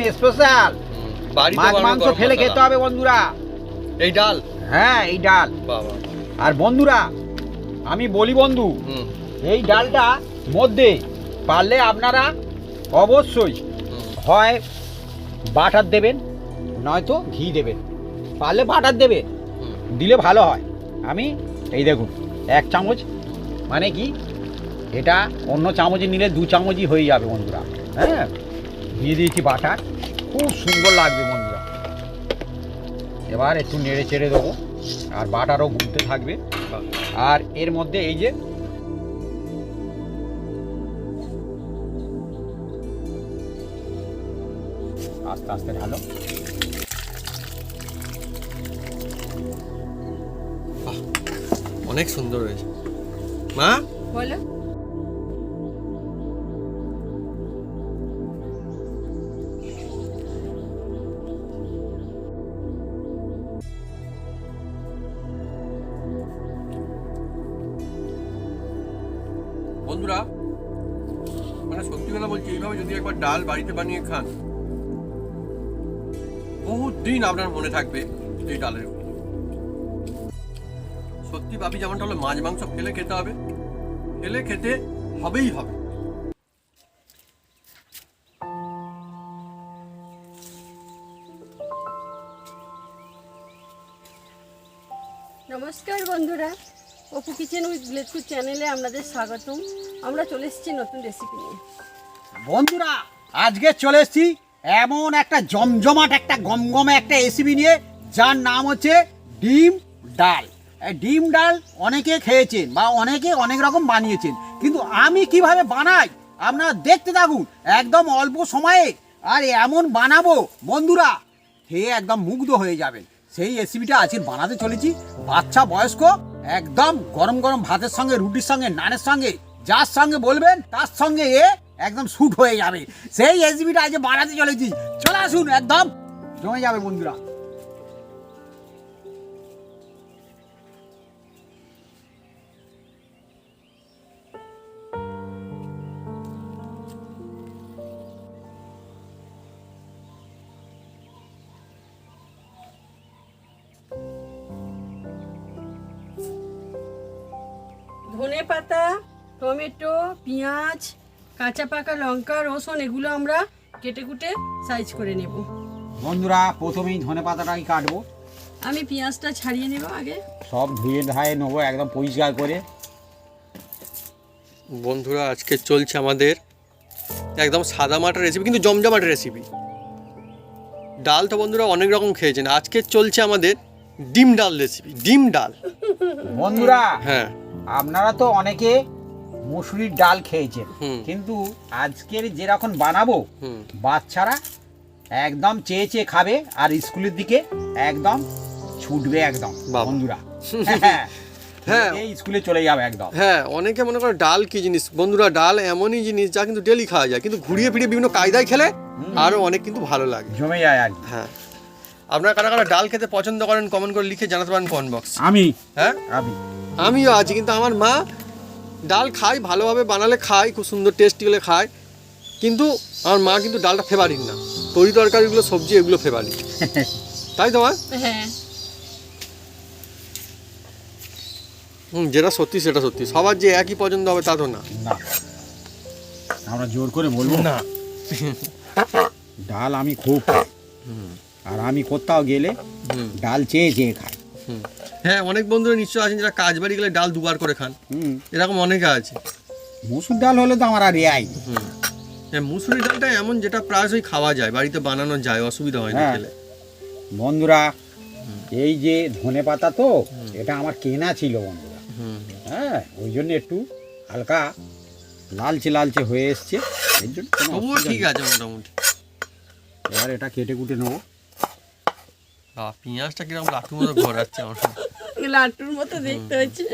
একদম স্পেশাল মাছ মাংস ফেলে খেতে হবে বন্ধুরা। এই ডাল? হ্যাঁ এই ডাল। বাবা। আর বন্ধুরা আমি বলি বন্ধু এই ডালটা মধ্যে পারলে আপনারা অবশ্যই হয় বাটার দেবেন নয়তো ঘি দেবেন। পারলে বাটার দেবেন হুম। দিলে ভালো হয়। আমি এই দেখুন এক চামচ মানে কি? এটা অন্য চামচে নিলে দু চামচই হয়ে যাবে বন্ধুরা। হ্যাঁ? দিয়ে দিয়েছি বাটার খুব সুন্দর লাগবে বন্ধুরা। এবার একটু নেড়ে চেড়ে দেবো। আর বাটারও ঘুরতে থাকবে। আর এর মধ্যে এই যে আস্তে আস্তে ঢালো। অনেক সুন্দর হয়েছে। মা? বলো। ডাল বাড়িতে বানিয়ে খান। বহুত দিন আপনার মনে থাকবে এই ডালের সত্যি ভাবি, যেমনটা হলো, মাছ, মাংস ফেলে খেতে হবে। ফেলে খেতে হবেই হবে। নমস্কার বন্ধুরা। অপু কিচেন উইথ ব্লেজপুর চ্যানেলে আপনাদের স্বাগতম। আমরা চলে এসেছি নতুন রেসিপি নিয়ে। বন্ধুরা, আজকে চলে এসেছি এমন একটা জমজমাট, একটা গমগমে একটা রেসিপি নিয়ে, যার নাম হচ্ছে ডিম ডাল। ডিম ডাল অনেকে খেয়েছেন বা অনেকে অনেক রকম বানিয়েছেন, কিন্তু আমি কীভাবে বানাই আপনারা দেখতে থাকুন, একদম অল্প সময়ে, আর এমন বানাবো, বন্ধুরা, খেয়ে একদম মুগ্ধ হয়ে যাবেন। সেই রেসিপিটা আজকে বানাতে চলেছি, বাচ্চা বয়স্ক, একদম গরম গরম ভাতের সঙ্গে, রুটির সঙ্গে, নানের সঙ্গে, যার সঙ্গে বলবেন, তার সঙ্গে এ একদম শুট হয়ে যাবে। সেই রেসিপিটা আজকে বাড়াতে চলেছি। চলে আসুন, একদম। জমে যাবে বন্ধুরা। ধনে পাতা টমেটো, পেঁয়াজ কাঁচা পাকা লঙ্কা রসুন এগুলো আমরা কেটে কুটে সাইজ করে নেব। বন্ধুরা প্রথমেই ধনে পাতাটাই কাটবো। আমি পেঁয়াজটা ছাড়িয়ে নেব আগে। সব ধুয়ে ধায়ে নেব একদম পরিষ্কার করে। বন্ধুরা আজকে চলছে আমাদের একদম সাদা মাটার রেসিপি কিন্তু জমজমাটের রেসিপি ডাল তো বন্ধুরা অনেক রকম খেয়েছেন। আজকে চলছে আমাদের ডিম ডাল রেসিপি ডিম ডাল। বন্ধুরা হ্যাঁ। আপনারা তো অনেকে মুসুরির ডাল খেয়েছেন। কিন্তু আজকের যেরকম বানাবো বাচ্চারা একদম চেয়ে চেয়ে খাবে আর স্কুলের দিকে একদম ছুটবে একদম। বন্ধুরা। হ্যাঁ। এই স্কুলে চলে যাবে একদম। হ্যাঁ অনেকে মনে করে ডাল কি জিনিস? বন্ধুরা ডাল এমনই জিনিস যা কিন্তু ডেলি খাওয়া যায়। কিন্তু ঘুরিয়ে ফিরিয়ে বিভিন্ন কায়দায় খেলে আরও অনেক কিন্তু ভালো লাগে। জমে যায় আর হ্যাঁ। আপনারা কারা কারা ডাল খেতে পছন্দ করেন কমেন্ট করে লিখে জানাতে পারেন কমেন্ট বক্স আমি। হ্যাঁ? আমি। আমিও আছি কিন্তু আমার মা ডাল খাই ভালোভাবে বানালে খায় খুব সুন্দর টেস্টি হলে খায় কিন্তু আমার মা কিন্তু ডালটা ফেভারিট না। তরি তরকারিগুলো সবজি এগুলো ফেভারিট তাই তো মা হ্যাঁ। হুম যেটা সত্যি সেটা সত্যি। সবার যে একই পছন্দ হবে তা তো না। না। আমরা জোর করে বলব? না। ডাল আমি খুব খাই। আর আমি কোথাও গেলে হুম। ডাল চেয়ে চেয়ে খাই। হুম। হ্যাঁ অনেক বন্ধুরা নিশ্চয় আছেন যারা কাজ বাড়ি গেলে ডাল দুবার করে খান। হুম। এরকম অনেকে আছে। মুসুর ডাল হলে তো আমার আর রেয়াই হুম। হ্যাঁ মুসুরি ডালটা এমন যেটা প্রায়শই খাওয়া যায় বাড়িতে বানানো যায় অসুবিধা হয় না হ্যাঁ। খেলে। বন্ধুরা এই যে ধনে পাতা তো এটা আমার কেনা ছিল বন্ধুরা। হুম। হ্যাঁ ওই জন্য একটু হালকা লালচে লালচে হয়ে এসছে। এর জন্য ঠিক আছে মোটামুটি। এবার এটা কেটে কুটে নেব। পেঁয়াজটা কীরকম লাঠু মতো ঘোরাচ্ছে আমার লাট্টুর মতো দেখতে হচ্ছে।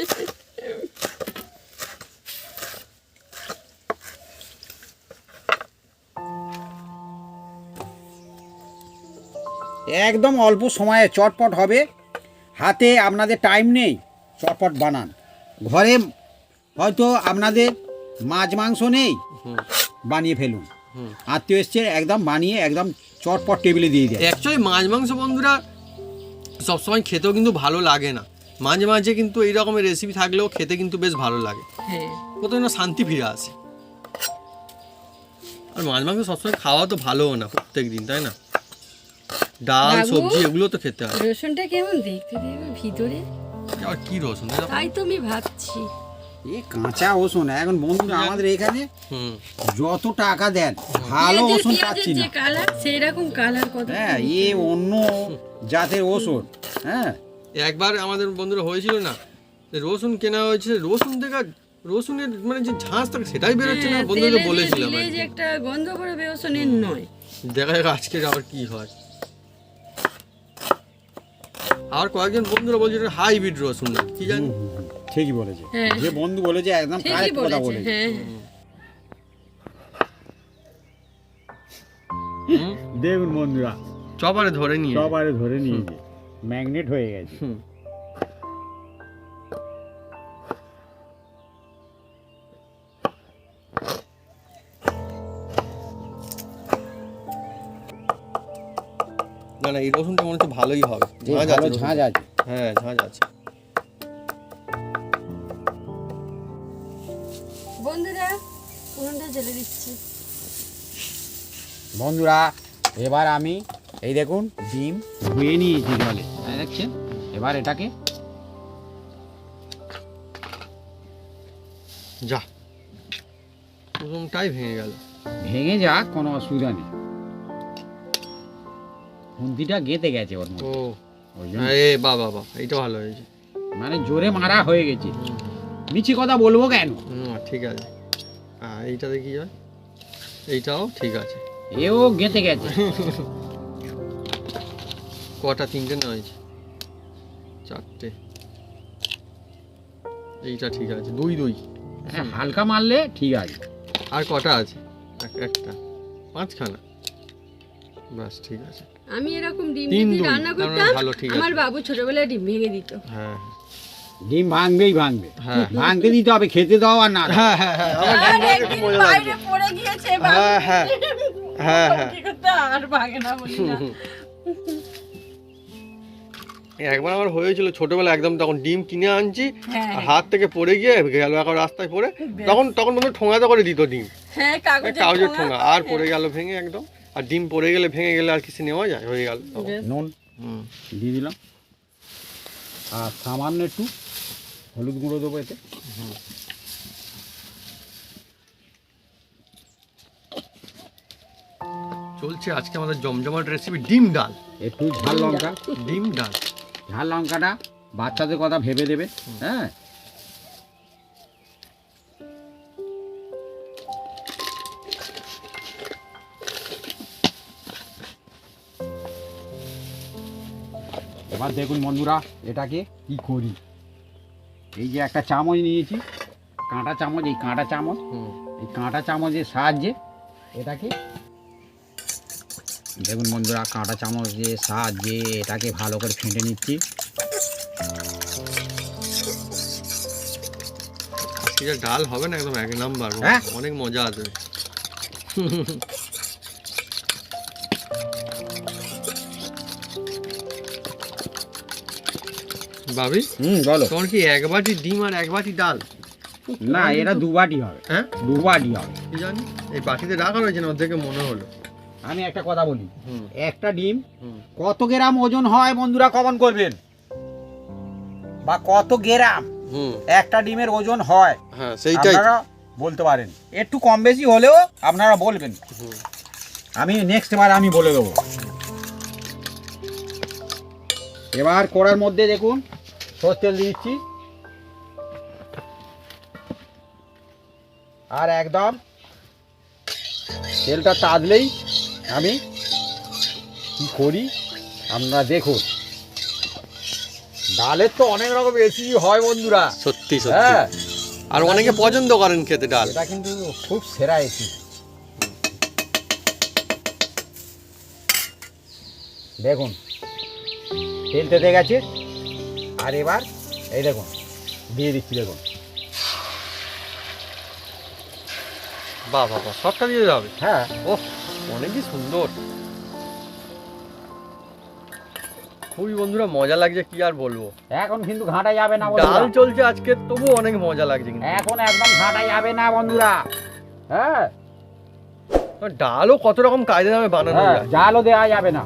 একদম অল্প সময়ে চটপট হবে। হাতে আপনাদের টাইম নেই চটপট বানান। ঘরে হয়তো আপনাদের মাছ মাংস নেই বানিয়ে ফেলুন। আত্মীয় এসছে একদম বানিয়ে একদম চটপট টেবিলে দিয়ে দেয়। অ্যাকচুয়ালি মাছ মাংস বন্ধুরা সবসময় খেতেও কিন্তু ভালো লাগে না। মাঝে মাঝে কিন্তু এই রকমের রেসিপি থাকলেও খেতে কিন্তু বেশ ভালো লাগে। হ্যাঁ। কোথাও না শান্তি ফিরে আসে। আর মাছ মাংস সবসময় খাওয়া তো ভালোও না প্রত্যেক দিন তাই না? ডাল সবজি এগুলো তো খেতে হয়। রসুনটা কেমন দেখতে ভিতরে? আর কি রসুন তাই তো আমি ভাবছি। এ কাঁচা ওষুন এখন বন্ধুরা আমাদের এখানে হুম। যত টাকা দেন ভালো পেঁয়াজের পাচ্ছি যে না। কালার সেই রকম কালার কত হ্যাঁ এ অন্য জাতের ওষুধ হ্যাঁ। একবার আমাদের বন্ধুরা হয়েছিল না রসুন কেনা হয়েছে রসুন থেকে রসুনের মানে যে ঝাঁস থাকে সেটাই বেরোচ্ছে না হ্যাঁ, বন্ধুদের বলেছিলাম আর যে একটা গন্ধ করে বেরোসনের নয়। দেখা যাক আজকে আবার কি হয়। আর কয়েকজন বন্ধুরা বলছে হাইব্রিড রসুন কি জানি? ঠিকই বলেছে। হ্যাঁ। যে বন্ধু বলেছে একদম কারেক্ট কথা বলেছে বলেছে। হ্যাঁ? দেখুন বন্ধুরা। চপারে ধরে নিয়ে। চপারে ধরে নিয়েছে ম্যাগনেট হয়ে গেছে। না না এই রসুনটা মনে হচ্ছে ভালোই হবে। ঝাঁঝ আছে ঝাঁঝ আছে। হ্যাঁ ঝাঁঝ আছে। বন্ধুরা উনুনটা জ্বেলে দিচ্ছি। বন্ধুরা এবার আমি এই দেখুন ডিম ধুয়ে নিয়েছি জলে। দেখছেন? এবার এটাকে যা। প্রথমটাই ভেঙে গেল। ভেঙে যাক কোনো অসুবিধা নেই। খুন্তিটা গেতে গেছে ওর মধ্যে। ও এ বাবা বাবা এইটা ভালো হয়েছে। মানে জোরে মারা হয়ে গেছে। মিছি কথা বলব কেন? ঠিক আছে। হ্যাঁ এইটাতে কি হয়? এইটাও ঠিক আছে। এও গেতে গেছে। কটা তিনটে না হয়েছে? চারটে। এইটা ঠিক আছে দুই দুই। হ্যাঁ হালকা মারলে ঠিক আছে। আর কটা আছে? একটা। পাঁচখানা। বাস ঠিক আছে। আমি এরকম ডিম দুই, রান্না মানে করতাম ভালো, ঠিক আমার বাবু ছোটবেলায় ডিম ভেঙে দিত। হ্যাঁ। ডিম ভাঙবেই ভাঙবে। হ্যাঁ। ভাঙতে দিতে হবে খেতে দাও আর না। হ্যাঁ হ্যাঁ হ্যাঁ। বাবু। হ্যাঁ হ্যাঁ। হ্যাঁ একবার আমার হয়েছিল ছোটবেলা একদম তখন ডিম কিনে আনছি হ্যাঁ। আর হাত থেকে পড়ে গিয়ে গেল এখন রাস্তায় পড়ে। তখন তখন হয় ঠোঙাতে করে দিত ডিম। হ্যাঁ কাগজের ঠোঙা। আর পড়ে গেল ভেঙে একদম। আর ডিম পড়ে গেলে ভেঙে গেলে আর কিছু নেওয়া যায় হয়ে গেল। নুন। হুম। দিয়ে দিলাম। আর সামান্য একটু হলুদ গুঁড়ো দেবো এতে। চলছে আজকে আমাদের জমজমাট রেসিপি ডিম ডাল। একটু ঝাল লঙ্কা। ডিম ডাল। ঝাল লঙ্কাটা বাচ্চাদের কথা ভেবে দেবে হ্যাঁ? এবার দেখুন বন্ধুরা এটাকে কি করি? এই যে একটা চামচ নিয়েছি কাঁটা চামচ এই কাঁটা চামচ এই কাঁটা চামচের সাহায্যে এটাকে দেখুন বন্ধুরা কাঁটা চামচের সাহায্যে এটাকে ভালো করে ফেটে নিচ্ছি। ডাল হবে না একদম এক নাম্বার হ্যাঁ? অনেক মজা আছে। ভাবি হুম বলো। তোমার কি এক বাটি ডিম আর এক বাটি ডাল? না এটা দু বাটি হবে। হ্যাঁ? দু বাটি হবে। জানি? এই বাটিতে রাখা রয়েছে না ওর থেকে মনে হলো। আমি একটা কথা বলি। একটা ডিম কত গ্রাম ওজন হয় বন্ধুরা কমন করবেন? বা কত গ্রাম একটা ডিমের ওজন হয়? হ্যাঁ সেইটাই বলতে পারেন। একটু কম বেশি হলেও আপনারা বলবেন। আমি নেক্সট বার আমি বলে দেবো। এবার কড়ার মধ্যে দেখুন সর্ষের তেল দিচ্ছি। আর একদম তেলটা তাজলেই আমি কি করি? আপনারা দেখুন। ডালের তো অনেক রকম এসি হয় বন্ধুরা। সত্যি সত্যি। হ্যাঁ। আর অনেকে পছন্দ করেন খেতে ডাল। এটা কিন্তু খুব সেরা এসি দেখুন। তেল তেতে গেছে। আর এবার এই দেখুন দিয়ে দিচ্ছি দেখুন। বাহ বাহ বাহ সবটা দিয়ে হবে? হ্যাঁ। ওহ। অনেকই সুন্দর। খুবই বন্ধুরা মজা লাগছে কি আর বলব? এখন কিন্তু ঘাটা যাবে না ডাল চলছে আজকে তবু অনেক মজা লাগছে কিন্তু। এখন একদম ঘাটা যাবে না বন্ধুরা। হ্যাঁ। ডালও কত রকম কাজে যাবে বানানো হ্যাঁ, জালও দেওয়া যাবে না।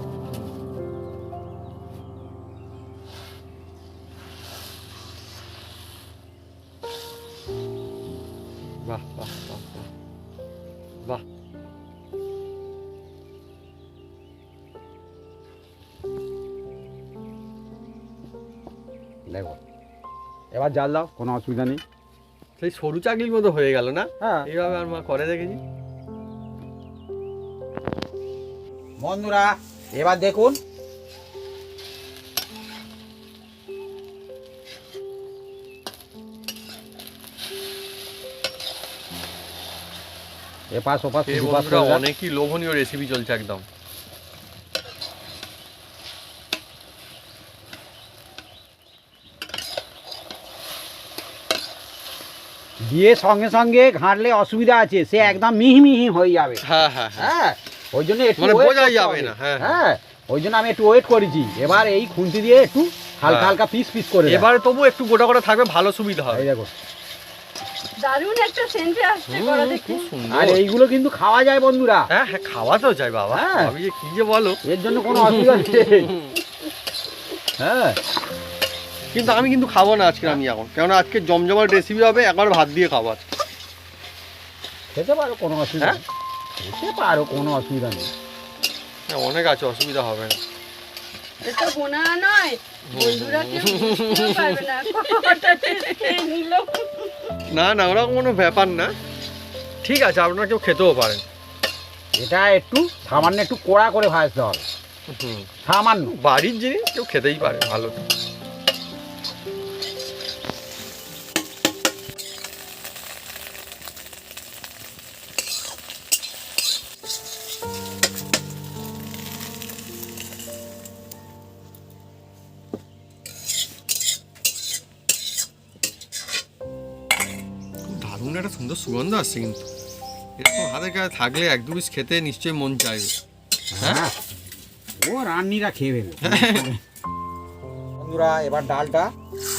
এবার জাল দাও কোনো অসুবিধা নেই। সেই সরু চাকলির মতো হয়ে গেল না? হ্যাঁ। এইভাবে আর মা করে দেখেছি বন্ধুরা এবার দেখুন। এপাশ ওপাশ। অনেকই লোভনীয় রেসিপি চলছে একদম। দিয়ে সঙ্গে সঙ্গে ঘাঁটলে অসুবিধা আছে সে একদম মিহি মিহি হয়ে যাবে। হ্যাঁ হ্যাঁ হ্যাঁ। হ্যাঁ ওই জন্য একটু মানে বোঝাই যাবে না, হ্যাঁ, হ্যাঁ। ওই জন্য আমি একটু ওয়েট করেছি। এবার এই খুন্তি দিয়ে একটু হালকা। হালকা পিস পিস করে এবার তবু একটু গোটা গোটা থাকবে ভালো সুবিধা হবে। দেখো। দারুণ একটা সেন্টে আসছে হুম, দেখি আর এইগুলো কিন্তু খাওয়া যায় বন্ধুরা। হ্যাঁ হ্যাঁ খাওয়াতেও চাই বাবা। হ্যাঁ। আমি যে কি যে বলো। এর জন্য কোনো অসুবিধা নেই। হ্যাঁ। কিন্তু আমি কিন্তু খাব না আজকে আমি এখন। কেননা আজকে জমজমার রেসিপি হবে একবার ভাত দিয়ে খাব আজকে। খেতে পারো কোনো অসুবিধা হ্যাঁ? খেতে পারো কোনো অসুবিধা নেই। হ্যাঁ, অনেক আছে অসুবিধা হবে না। এটা গোনা নয় বন্ধুরা কেউ পারবে না। কটা taste খেয়ে নিল না না ওরকম কোনো ব্যাপার না। ঠিক আছে আপনারা কেউ খেতেও পারেন। এটা একটু সামান্য একটু কড়া করে ভাজতে হবে। সামান্য। বাড়ির জিনিস কেউ খেতেই পারে ভালো সুগন্ধ আসছে কিন্তু। এরকম হাতের কাছে থাকলে এক দু পিস খেতে নিশ্চয়ই মন চাইবে। হ্যাঁ? ও রান্নিরা খেয়ে ফেলবে। বন্ধুরা এবার ডালটা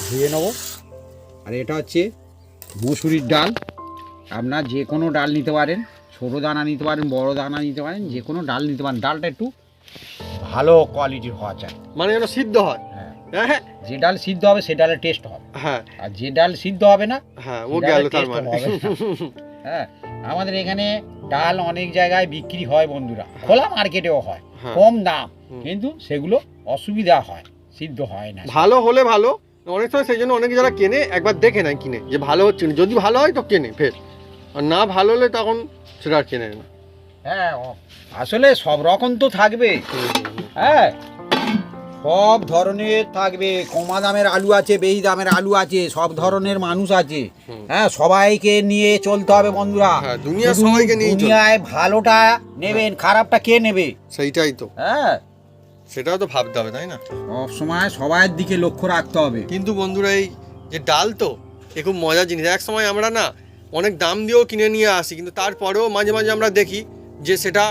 ধুয়ে নেব। আর এটা হচ্ছে মুসুরির ডাল। আপনার যে কোনো ডাল নিতে পারেন ছোটো দানা নিতে পারেন বড় দানা নিতে পারেন যে কোনো ডাল নিতে পারেন। ডালটা একটু ভালো কোয়ালিটির হওয়া চাই। মানে যেন সিদ্ধ হয়। হ্যাঁ হ্যাঁ। যে ডাল সিদ্ধ হবে সে ডালের টেস্ট হবে। হ্যাঁ। আর যে ডাল সিদ্ধ হবে না হ্যাঁ ও গেল তার মানে। হ্যাঁ আমাদের এখানে ডাল অনেক জায়গায় বিক্রি হয় বন্ধুরা। খোলা মার্কেটেও হয় হ্যাঁ। কম দাম কিন্তু সেগুলো অসুবিধা হয় সিদ্ধ হয় না। ভালো হলে ভালো। অনেক সময় সেই জন্য অনেকে যারা কেনে একবার দেখে নেয় কিনে। যে ভালো হচ্ছে না। যদি ভালো হয় তো কেনে ফের। আর না ভালো হলে তখন সেটা আর কেনে না। হ্যাঁ আসলে সব রকম তো থাকবে। হ্যাঁ সব ধরনের থাকবে কমা দামের আলু আছে বেশি দামের আলু আছে সব ধরনের মানুষ আছে। হ্যাঁ সবাইকে নিয়ে চলতে হবে বন্ধুরা। হ্যাঁ, দুনিয়ার শুধু সবাইকে চলতে। দুনিয়ায় ভালোটা নেবেন খারাপটা কে নেবে? সেইটাই তো। হ্যাঁ। সেটাও তো ভাবতে হবে তাই না? সব সময় সবার দিকে লক্ষ্য রাখতে হবে। কিন্তু বন্ধুরা এই যে ডাল তো এ খুব মজার জিনিস। এক সময় আমরা না অনেক দাম দিয়েও কিনে নিয়ে আসি কিন্তু তারপরেও মাঝে মাঝে আমরা দেখি যে সেটা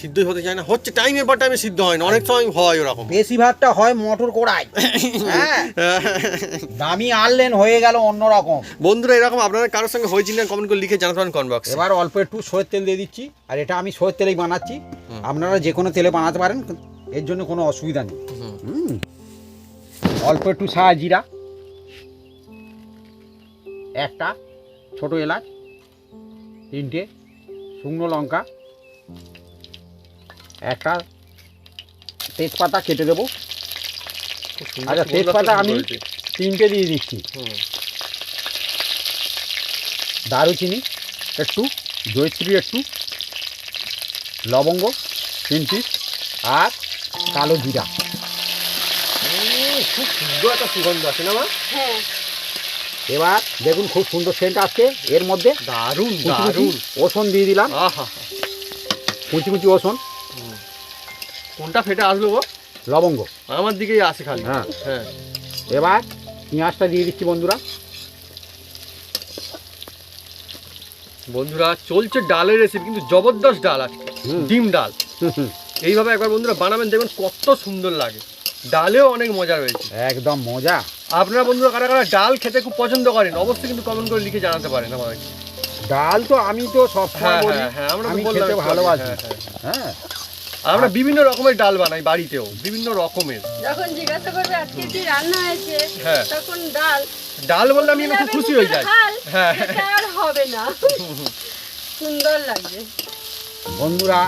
সিদ্ধ হতে চায় না। হচ্ছে টাইমের পর টাইমে সিদ্ধ হয় না। অনেক সময় হয় ওরকম। বেশিরভাগটা হয় মোটর কোড়াই। হ্যাঁ। দামি আনলেন হয়ে গেল অন্যরকম বন্ধুরা এরকম আপনাদের কারোর সঙ্গে হয়েছিল না কমেন্ট করে লিখে জানাতে পারেন কমেন্ট বক্সে এবার অল্প একটু সয়ের তেল দিয়ে দিচ্ছি আর এটা আমি সয়ের তেলেই বানাচ্ছি। আপনারা যে কোনো তেলে বানাতে পারেন এর জন্য কোনো অসুবিধা নেই। অল্প একটু সা জিরা একটা ছোট এলাচ তিনটে শুকনো লঙ্কা একটা তেজপাতা কেটে দেবো। আচ্ছা, তেজপাতা আমি- তিনটে দিয়ে দিচ্ছি। দারুচিনি একটু জয়ত্রী একটু লবঙ্গ তিন পিস আর কালো জিরা। উম, খুব সুন্দর একটা সুগন্ধ আছে না মা? হ্যাঁ। এবার দেখুন খুব সুন্দর সেন্ট আসছে। এর মধ্যে দারুণ দারুণ। ওসন দিয়ে দিলাম। আহা। কুচি কুচি ওসন কোনটা ফেটে আসলো গো? লবঙ্গ। আমার দিকেই আসে খালি। হ্যাঁ। হ্যাঁ। এবার পেঁয়াজটা দিয়ে দিচ্ছি বন্ধুরা। বন্ধুরা চলছে ডালের রেসিপি কিন্তু জবরদস্ত ডাল হুম। ডিম ডাল। এইভাবে একবার বন্ধুরা বানাবেন দেখবেন কত সুন্দর লাগে। ডালেও অনেক মজা রয়েছে। একদম মজা। আপনারা বন্ধুরা কারা কারা ডাল খেতে খুব পছন্দ করেন অবশ্যই কিন্তু কমেন্ট করে লিখে জানাতে পারেন আমাদেরকে ডাল তো আমি তো সব হ্যাঁ হ্যাঁ হ্যাঁ আমরা ভালোবাসি। হ্যাঁ, হ্যাঁ। হ্যাঁ। আমরা বিভিন্ন রকমের ডাল বানাই বাড়িতেও বিভিন্ন রকমের। যখন জিজ্ঞাসা করবে আজকে কি রান্না হয়েছে হ্যাঁ। তখন ডাল। ডাল বললে আমি একটু খুশি হয়ে যাই। হ্যাঁ। আর হবে না। সুন্দর লাগবে বন্ধুরা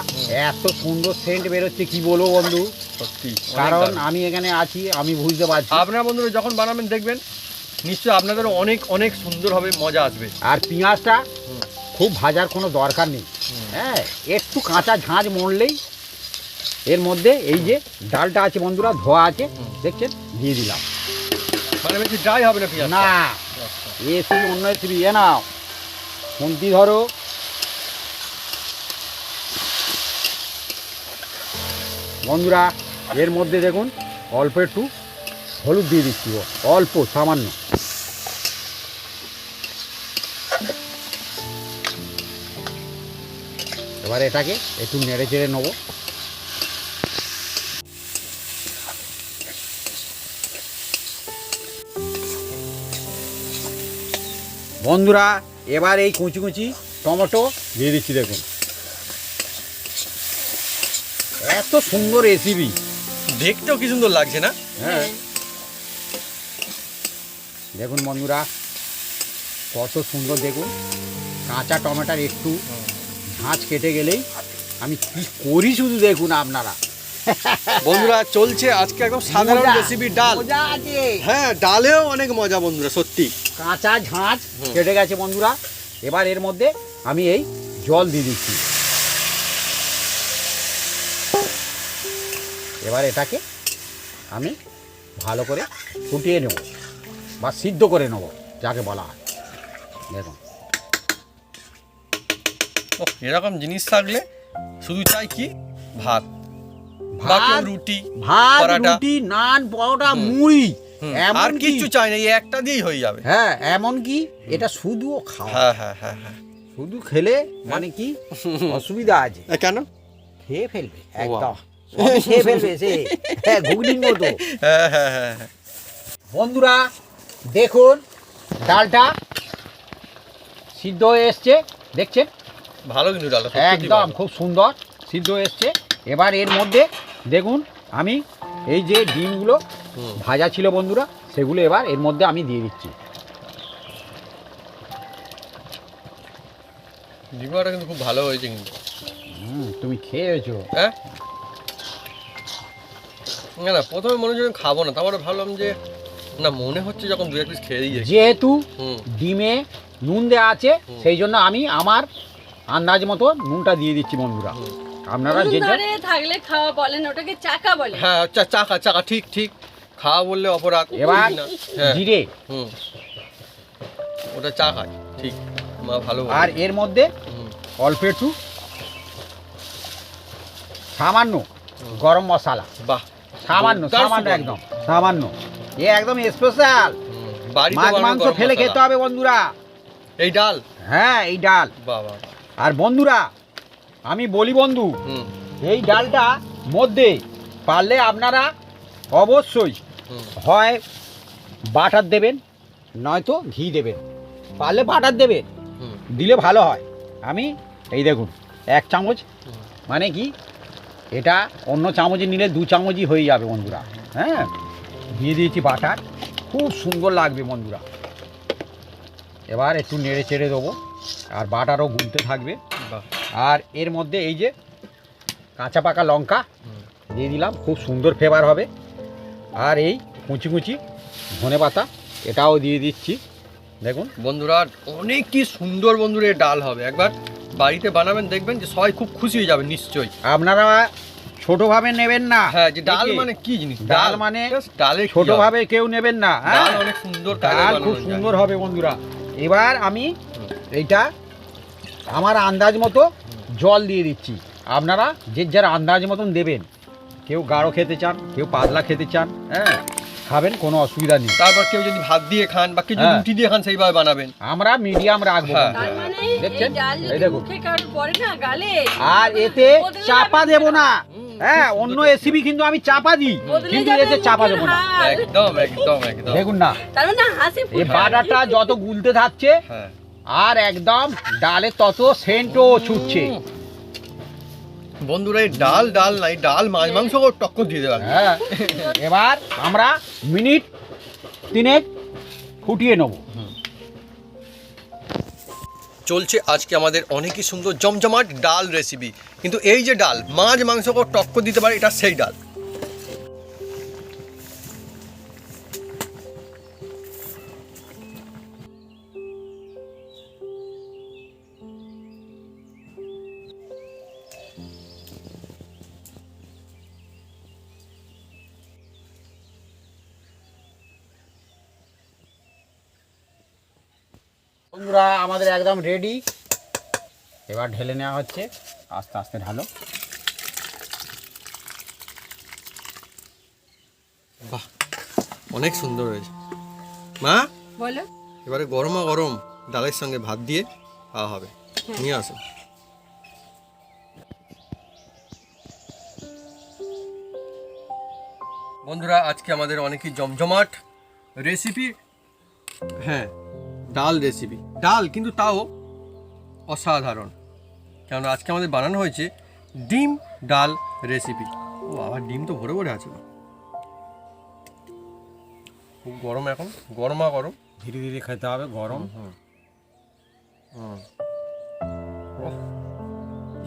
এত সুন্দর সেন্ট বেরোচ্ছে কি বলব বন্ধু? সত্যি কারণ আমি এখানে আছি আমি বুঝতে পারছি। আপনারা বন্ধুরা যখন বানাবেন দেখবেন নিশ্চয়ই আপনাদেরও অনেক অনেক সুন্দর হবে মজা আসবে। আর পেঁয়াজটা খুব ভাজার কোনো দরকার নেই। হ্যাঁ একটু কাঁচা ঝাঁঝ মরলেই এর মধ্যে এই যে ডালটা আছে বন্ধুরা ধোয়া আছে। দেখছেন? দিয়ে দিলাম। মানে বেশি ড্রাই হবে না পেঁয়াজ না এসি অন্য এসি এ নাও। খুন্তি ধরো। বন্ধুরা এর মধ্যে দেখুন অল্প একটু হলুদ দিয়ে দিচ্ছি অল্প সামান্য। এবার এটাকে একটু নেড়ে চেড়ে নেব। বন্ধুরা এবার এই কুচি কুচি টমেটো দিয়ে দিচ্ছি দেখুন। এত সুন্দর রেসিপি দেখতেও কি সুন্দর লাগছে না? হ্যাঁ। দেখুন বন্ধুরা কত সুন্দর দেখুন। কাঁচা টমেটোর একটু ঝাঁচ কেটে গেলেই আমি কি করি শুধু দেখুন আপনারা। বন্ধুরা চলছে আজকে একদম সাধারণ রেসিপি ডাল। হ্যাঁ ডালেও অনেক মজা বন্ধুরা সত্যি। কাঁচা হুম। কেটে গেছে বন্ধুরা। এবার এর মধ্যে আমি এই জল দিয়ে দিচ্ছি। এবার এটাকে আমি ভালো করে ফুটিয়ে নেব বা সিদ্ধ করে নেব যাকে বলা হয়। দেখুন। এরকম জিনিস থাকলে শুধু চাই কি? ভাত। ভাত রুটি ভাত। রুটি নান পরোটা মুড়ি এমন আর কি কিচ্ছু চাই না এই একটা দিয়েই হয়ে যাবে। হ্যাঁ এমন কি এটা শুধুও খাওয়া। হ্যাঁ হ্যাঁ হ্যাঁ হ্যাঁ। শুধু খেলে মানে কি? অসুবিধা আছে। কেন? খেয়ে ফেলবে একদম। খেয়ে ফেলবে সে। হ্যাঁ ঘুগনির মতো। হ্যাঁ হ্যাঁ হ্যাঁ হ্যাঁ। বন্ধুরা দেখুন ডালটা সিদ্ধ হয়ে এসছে। দেখছেন? ভালো কিন্তু ডালটা একদম খুব সুন্দর সিদ্ধ হয়ে এসছে। এবার এর মধ্যে দেখুন আমি এই যে ডিমগুলো ভাজা ছিল বন্ধুরা সেগুলো এবার এর মধ্যে আমি দিয়ে দিচ্ছি। ডিমাটা কিন্তু খুব ভালো হয়েছে কিন্তু। তুমি খেয়েছো। হ্যাঁ? না না প্রথমে মনে হচ্ছে খাব না তারপরে ভাবলাম যে না মনে হচ্ছে যখন দু এক পিস খেয়ে দিয়ে যেহেতু ডিমে নুন দেওয়া আছে সেই জন্য আমি আমার আন্দাজ মতো নুনটা দিয়ে দিচ্ছি বন্ধুরা। আপনারা যে ধরে থাকলে খাওয়া বলেন ওটাকে চাকা বলে। হ্যাঁ চা- চাকা চাকা ঠিক ঠিক। খাওয়া বললে অপরাধ এবার হ্যাঁ। জিরে। হুম। ওটা চা খায় ঠিক। মা ভালো আর এর মধ্যে অল্প একটু সামান্য গরম মশলা। বাহ। সামান্য সামান্য একদম সামান্য। এ একদম স্পেশাল মাছ মাংস ফেলে খেতে হবে বন্ধুরা। এই ডাল? হ্যাঁ এই ডাল। বাবা আর বন্ধুরা আমি বলি বন্ধু এই ডালটা মধ্যে পারলে আপনারা অবশ্যই হয় বাটার দেবেন নয়তো ঘি দেবেন। পারলে বাটার দেবেন দিলে ভালো হয়। আমি এই দেখুন এক চামচ মানে কি এটা অন্য চামচে নিলে দু চামচই হয়ে যাবে বন্ধুরা হ্যাঁ? দিয়ে দিয়েছি বাটার খুব সুন্দর লাগবে বন্ধুরা। এবার একটু নেড়ে চেড়ে দেবো আর বাটারও গুনতে থাকবে। আর এর মধ্যে এই যে কাঁচা পাকা লঙ্কা দিয়ে দিলাম খুব সুন্দর ফ্লেভার হবে। আর এই কুচি কুচি ধনে পাতা এটাও দিয়ে দিচ্ছি। দেখুন। বন্ধুরা অনেক কি সুন্দর বন্ধুরা ডাল হবে। একবার বাড়িতে বানাবেন দেখবেন যে সবাই খুব খুশি হয়ে যাবে নিশ্চয়ই। আপনারা ছোটোভাবে নেবেন না। হ্যাঁ যে ডাল মানে কি জিনিস? ডাল মানে ডালে? ছোটোভাবে কেউ নেবেন না হ্যাঁ? ডাল অনেক সুন্দর ডাল খুব সুন্দর হবে বন্ধুরা। এবার আমি এইটা আমার আন্দাজ মতো জল দিয়ে দিচ্ছি। আপনারা যে যার আন্দাজ মতন দেবেন। কেউ গাঢ় খেতে চান কেউ পাতলা খেতে চান হ্যাঁ খাবেন কোনো অসুবিধা নেই। তারপর কেউ যদি ভাত দিয়ে খান বা কেউ যদি হ্যাঁ। রুটি দিয়ে খান সেইভাবে বানাবেন। আমরা মিডিয়াম রাখব। হ্যাঁ। মানে দেখছেন? এই দেখুন। গালে আর এতে চাপা দেব না। হ্যাঁ অন্য এসিবি কিন্তু আমি চাপা দিই। কিন্তু এতে চাপা দেবো না। একদম একদম একদম। দেখুন না। তার মানে এই বাটারটা যত গুলতে থাকছে হ্যাঁ। আর একদম ডালে তত সেন্টও ছুটছে। বন্ধুরা এই ডাল ডাল নাই ডাল মাছ মাংস টক্কর দিয়ে দেবে হ্যাঁ এবার আমরা মিনিট তিনেক ফুটিয়ে নেব। চলছে আজকে আমাদের অনেকই সুন্দর জমজমাট ডাল রেসিপি কিন্তু এই যে ডাল মাছ মাংসকে টক্কর দিতে পারে এটা সেই ডাল। আমাদের একদম রেডি এবার ঢেলে নেওয়া হচ্ছে। আস্তে আস্তে ঢালো। বাহ অনেক সুন্দর হয়েছে। মা বলো। এবারে গরমা গরম ডালের সঙ্গে ভাত দিয়ে খাওয়া হবে। নিয়ে আসো। বন্ধুরা আজকে আমাদের অনেকই জমজমাট রেসিপি হ্যাঁ ডাল রেসিপি ডাল কিন্তু তাও অসাধারণ। কেন আজকে আমাদের বানানো হয়েছে ডিম ডাল রেসিপি ও আবার ডিম তো ভরে ভরে আছে। খুব গরম এখন। গরমা গরম। ধীরে ধীরে খেতে হবে গরম।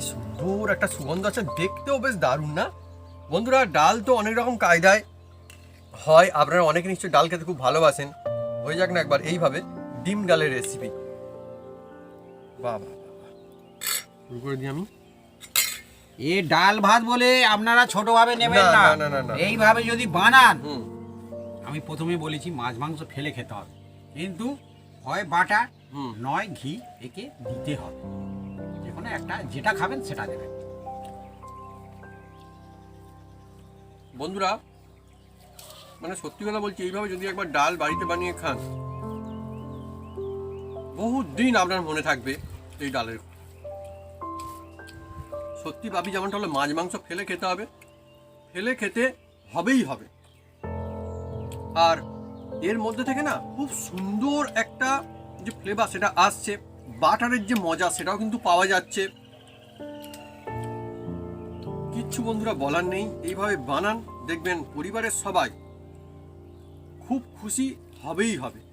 সুন্দর একটা সুগন্ধ আছে। দেখতেও বেশ দারুণ না? বন্ধুরা ডাল তো অনেক রকম কায়দায় হয়। আপনারা অনেকে নিশ্চয়ই ডাল খেতে খুব ভালোবাসেন। হয়ে যাক না একবার এইভাবে। ডিম ডালের রেসিপি বাবা শুরু করে দিই আমি। এ ডাল ভাত বলে আপনারা ছোটভাবে নেবেন না, না। এইভাবে যদি বানান হুম। আমি প্রথমে বলেছি মাছ মাংস ফেলে খেতে হবে। কিন্তু হয় হুম। নয় ঘি একে দিতে হবে। যে কোনো একটা যেটা খাবেন সেটা দেবেন। বন্ধুরা মানে সত্যি কথা বলছি এইভাবে যদি একবার ডাল বাড়িতে বানিয়ে খান বহু দিন আপনার মনে থাকবে এই ডালের। সত্যি ভাবি, যেমনটা হলো, মাছ, মাংস ফেলে খেতে হবে। ফেলে খেতে হবেই হবে। আর এর মধ্যে থেকে না, খুব সুন্দর একটা যে ফ্লেভার সেটা আসছে, বাটারের যে মজা সেটাও কিন্তু পাওয়া যাচ্ছে। কিচ্ছু বন্ধুরা বলার নেই, এইভাবে বানান, দেখবেন পরিবারের সবাই খুব খুশি হবেই হবে।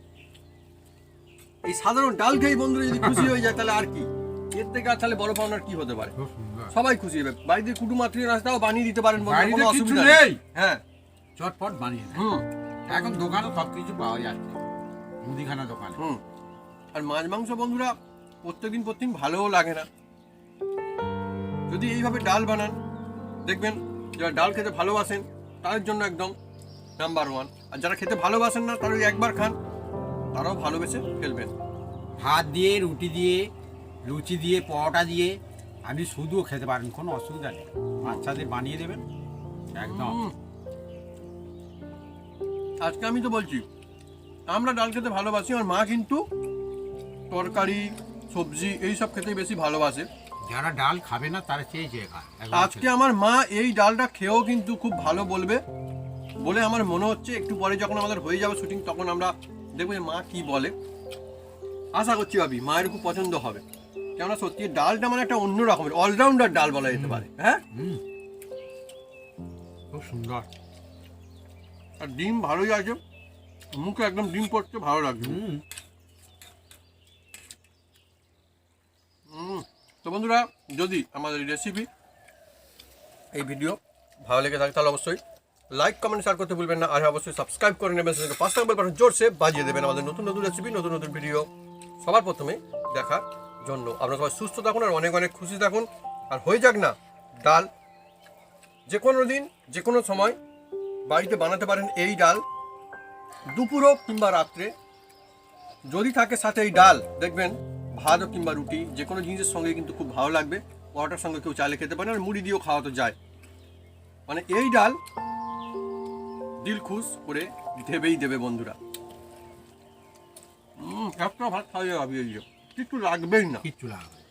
এই সাধারণ ডাল খেয়ে বন্ধুরা যদি খুশি হয়ে যায় তাহলে আর কি? এর থেকে আর তাহলে বড় পাওনার কি হতে পারে? সবাই খুশি হবে। বাড়িতে কুটুম আত্মীয় রাস্তাও বানিয়ে দিতে পারেন কোনো অসুবিধা নেই। হ্যাঁ। চটপট বানিয়ে হুম। এখন দোকানে সব কিছু পাওয়া যাচ্ছে। মুদিখানা দোকানে। হুম। আর মাছ মাংস বন্ধুরা প্রত্যেকদিন প্রত্যেকদিন ভালোও লাগে না। যদি এইভাবে ডাল বানান দেখবেন যারা ডাল খেতে ভালোবাসেন তাদের জন্য একদম নাম্বার ওয়ান আর যারা খেতে ভালোবাসেন না তারা একবার খান তারাও ভালোবেসে ফেলবেন ভাত দিয়ে রুটি দিয়ে লুচি দিয়ে পরোটা দিয়ে আপনি শুধুও খেতে পারেন কোনো অসুবিধা নেই। বাচ্চাদের বানিয়ে দেবেন একদম। আজকে আমি তো বলছি আমরা ডাল খেতে ভালোবাসি আমার মা কিন্তু তরকারি সবজি এই সব খেতে বেশি ভালোবাসে। যারা ডাল খাবে না তারা চেয়ে চেয়ে খায় আজকে আমার মা এই ডালটা খেয়েও কিন্তু খুব ভালো বলবে বলে আমার মনে হচ্ছে একটু পরে যখন আমাদের হয়ে যাবে শুটিং তখন আমরা দেখব মা কি বলে। আশা করছি ভাবি মায়ের খুব পছন্দ হবে। কেননা সত্যি ডালটা মানে একটা অন্য রকমের অলরাউন্ডার ডাল বলা যেতে পারে হ্যাঁ? হুম। খুব সুন্দর। আর ডিম ভালোই আছে। মুখে একদম ডিম পড়ছে ভালো হুম। তো বন্ধুরা যদি আমাদের রেসিপি এই ভিডিও ভালো লেগে থাকে তাহলে অবশ্যই লাইক কমেন্ট শেয়ার করতে ভুলবেন না। আর অবশ্যই সাবস্ক্রাইব করে নেবেন। সেটাকে পাঁচ নম্বর বাটন জোরসে বাজিয়ে দেবেন আমাদের নতুন নতুন রেসিপি নতুন নতুন ভিডিও সবার প্রথমে দেখার জন্য আপনারা সবাই সুস্থ থাকুন আর অনেক অনেক খুশি থাকুন। আর হয়ে যাক না, ডাল। যে কোনো দিন, যে কোনো সময় বাড়িতে বানাতে পারেন এই ডাল। দুপুরও কিংবা রাত্রে। যদি থাকে সাথে এই ডাল, দেখবেন ভাত কিংবা রুটি, যে কোনো জিনিসের সঙ্গে কিন্তু খুব ভালো লাগবে। পরোটার সঙ্গে কেউ চাইলে খেতে পারে আর মুড়ি দিয়েও খাওয়া তো যায়। মানে এই ডাল দিল খুশ করে দেবেই দেবে বন্ধুরা। একটা ভাত খাওয়া যাবে। কিছু লাগবেই না। কিচ্ছু লাগবে